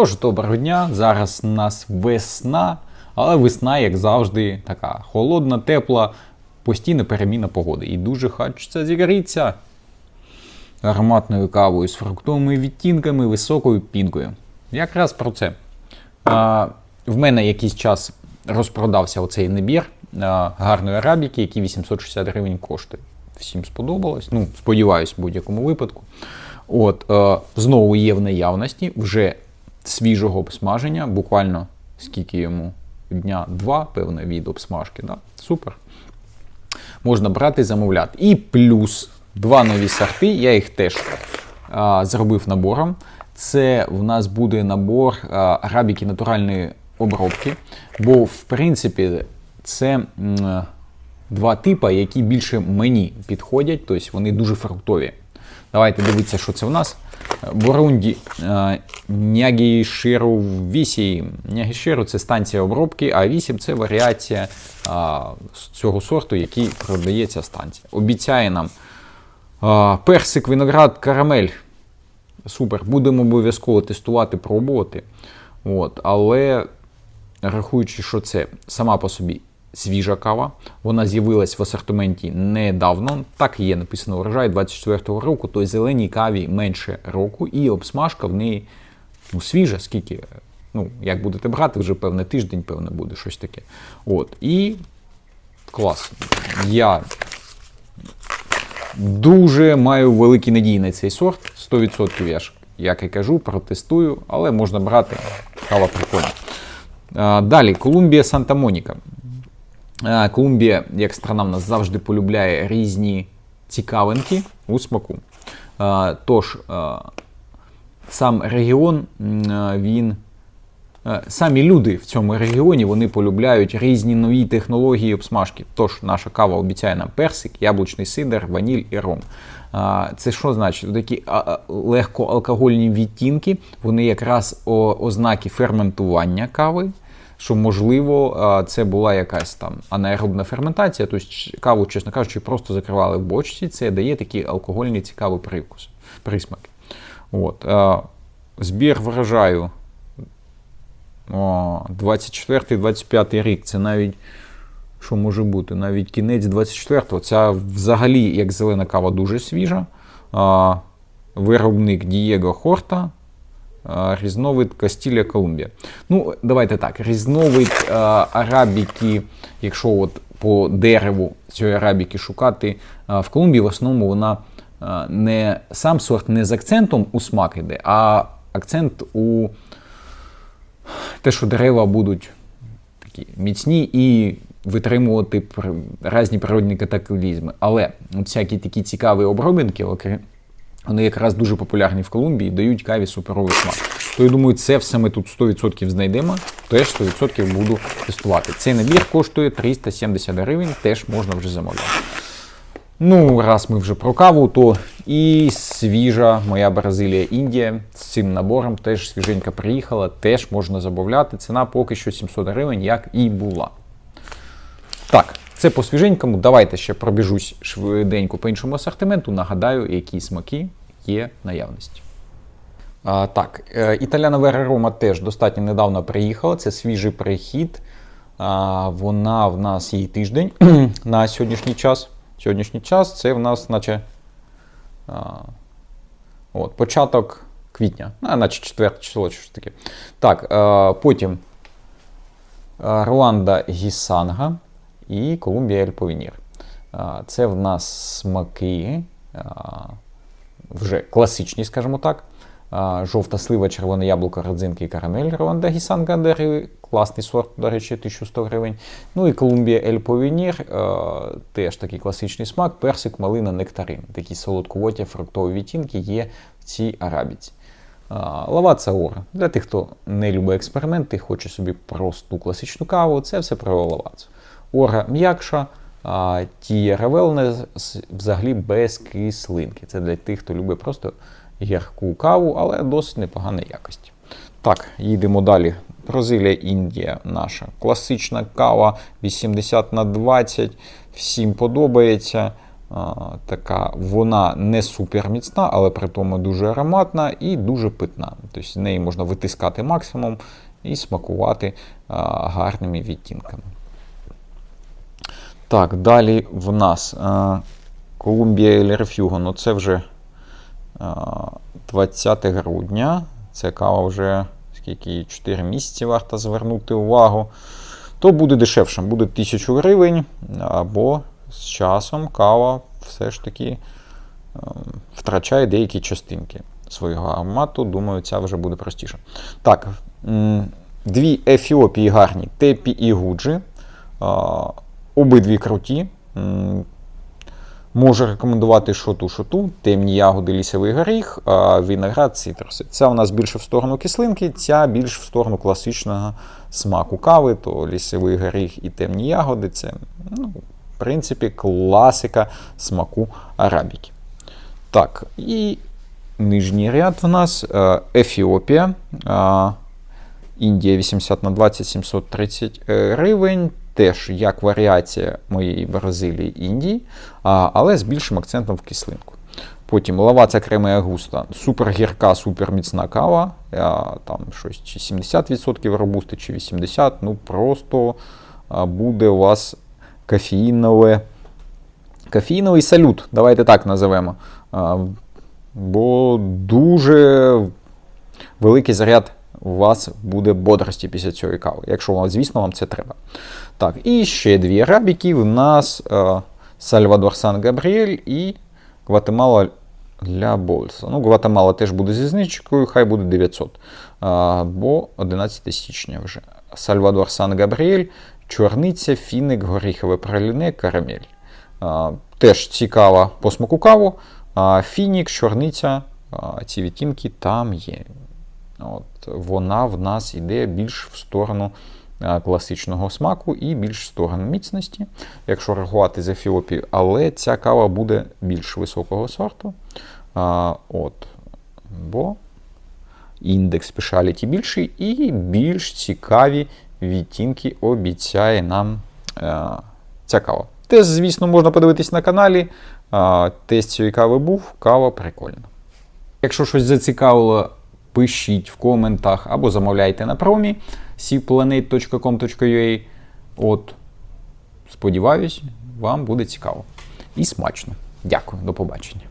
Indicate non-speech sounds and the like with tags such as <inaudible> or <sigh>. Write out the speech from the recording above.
Тож, доброго дня. Зараз у нас весна, але весна, як завжди, така холодна, тепла, постійна переміна погоди. І дуже хочеться зігрітися ароматною кавою з фруктовими відтінками, високою пінкою. Якраз про це. А, в мене якийсь час розпродався оцей набір а, гарної арабіки, який 860 гривень коштує. Всім сподобалось. Ну, сподіваюсь, в будь-якому випадку. От, е, знову є в наявності вже свіжого обсмаження, буквально скільки йому дня два, певне, від обсмажки. Да? Супер. Можна брати і замовляти. І плюс два нові сорти, я їх теж а, зробив набором. Це в нас буде набор а, арабіки натуральної обробки. Бо, в принципі, це м, два типи, які більше мені підходять, тобто вони дуже фруктові. Давайте дивитися, що це в нас. Бурунді е, Нягіширу 8. Нягіширу це станція обробки, а 8 це варіація а, цього сорту, який продається станція. Обіцяє нам а, персик, виноград, карамель. Супер. Будемо обов'язково тестувати, пробувати. От, але рахуючи, що це сама по собі свіжа кава, вона з'явилась в асортименті недавно. Так і є написано урожай 24-го року, тобто зеленій каві менше року, і обсмажка в неї ну, свіжа, скільки. Ну, як будете брати, вже певне тиждень, певне, буде щось таке. От. І клас. Я дуже маю великі надії на цей сорт. 100% я ж, як і кажу, протестую, але можна брати. Кава прикольна. Далі, Колумбія Санта Моніка. Колумбія, як страна, в нас завжди полюбляє різні цікавинки у смаку. Тож, сам регіон, він. Самі люди в цьому регіоні вони полюбляють різні нові технології обсмажки. Тож наша кава обіцяє нам персик, яблучний сидр, ваніль і ром. Це що значить? Такі легкоалкогольні відтінки, вони якраз ознаки ферментування кави. Що можливо, це була якась там анаеробна ферментація, тобто каву, чесно кажучи, просто закривали в бочці. Це дає такий алкогольний цікавий привкус, присмак. От, збір врожаю 24-25 рік. Це навіть що може бути? Навіть кінець 24-го. Ця взагалі, як зелена кава, дуже свіжа. Виробник Дієго Хорта. Різновид Кастілія Колумбія. Ну, давайте так. Різновид арабіки, якщо от по дереву цієї арабіки шукати, в Колумбії в основному вона не сам сорт не з акцентом у смак іде, а акцент у те, що дерева будуть такі міцні і витримувати різні природні катаклізми. Але от всякі такі цікаві обробинки, окрім, вони якраз дуже популярні в Колумбії, дають каві суперовий смак. То я думаю, це все ми тут 100% знайдемо, теж 100% буду тестувати. Цей набір коштує 370 гривень, теж можна вже замовляти. Ну, раз ми вже про каву, то і свіжа моя Бразилія Індія з цим набором теж свіженька приїхала, теж можна замовляти. Ціна поки що 700 гривень, як і була. Так, це по свіженькому. Давайте ще пробіжусь швиденько по іншому асортименту. Нагадаю, які смаки є наявності. А, так, е, Італяна Вера Рома теж достатньо недавно приїхала. Це свіжий прихід. А, вона в нас її тиждень <clears throat> на сьогоднішній час. Сьогоднішній час це в нас, наче а, от, початок квітня, а, наче 4 число, чи щось таке. Так, а, потім Руанда Гісанга і Колумбія Ель Повінір. Це в нас смаки вже класичні, скажімо так. Жовта слива, червоне яблуко, родзинки і карамель. Руанда Гісанга Дери, класний сорт, до речі, 1100 гривень. Ну і Колумбія Ель Повінір, теж такий класичний смак, персик, малина, нектарин. Такі солодковоті фруктові відтінки є в цій арабіці. Лаваца Ора. Для тих, хто не любить експерименти, хоче собі просту класичну каву, це все про лавацу. Ора м'якша, а Тієра взагалі без кислинки. Це для тих, хто любить просто гірку каву, але досить непоганої якості. Так, їдемо далі. Бразилія, Індія наша. Класична кава 80 на 20. Всім подобається. Така, вона не супер міцна, але при тому дуже ароматна і дуже питна. Тобто з неї можна витискати максимум і смакувати гарними відтінками. Так, далі в нас Колумбія Ель Рефюго. Ну це вже 20 грудня. Це кава вже скільки 4 місяці варто звернути увагу. То буде дешевше, буде 1000 гривень, або з часом кава все ж таки ем, втрачає деякі частинки свого аромату. Думаю, ця вже буде простіше. Так, дві Ефіопії гарні, Тепі і Гуджі. Обидві круті. Можу рекомендувати шоту шоту, темні ягоди, лісовий горіх, а виноград, цитруси. Ця у нас більше в сторону кислинки, ця більш в сторону класичного смаку кави, то лісовий горіх і темні ягоди це, ну, в принципі, класика смаку арабіки. Так, і нижній ряд в нас е, Ефіопія. Е, Індія 80 на 20 730 гривень. Теж як варіація моєї Бразилії Індії, але з більшим акцентом в кислинку. Потім лаваца крема агуста, супер гірка, супер міцна кава. Там щось чи 70% робусти, чи 80%. Ну просто буде у вас кофеїнове, кофеїновий салют. Давайте так називемо. Бо дуже великий заряд у вас буде бодрості після цієї кави, якщо вам, звісно, вам це треба. Так, і ще дві арабіки. У нас е, Сальвадор Сан Габріель і Гватемала Ля Больса. Ну, Гватемала теж буде зі знижкою, хай буде 900. А, бо 11 січня вже. Сальвадор Сан Габріель, чорниця, фіник, горіхове праліне, карамель. А, теж цікава по смаку каву. А, фінік, чорниця, а, ці відтінки там є. От, Вона в нас йде більш в сторону класичного смаку і більш в сторону міцності, якщо рахувати з Ефіопією, але ця кава буде більш високого сорту. А, от, Бо індекс спешаліті більший і більш цікаві відтінки обіцяє нам а, ця кава. Тест, звісно, можна подивитись на каналі. А, тест цієї кави був, кава прикольна. Якщо щось зацікавило, пишіть в коментах або замовляйте на промі cplanet.com.ua. От, сподіваюсь, вам буде цікаво і смачно. Дякую, до побачення.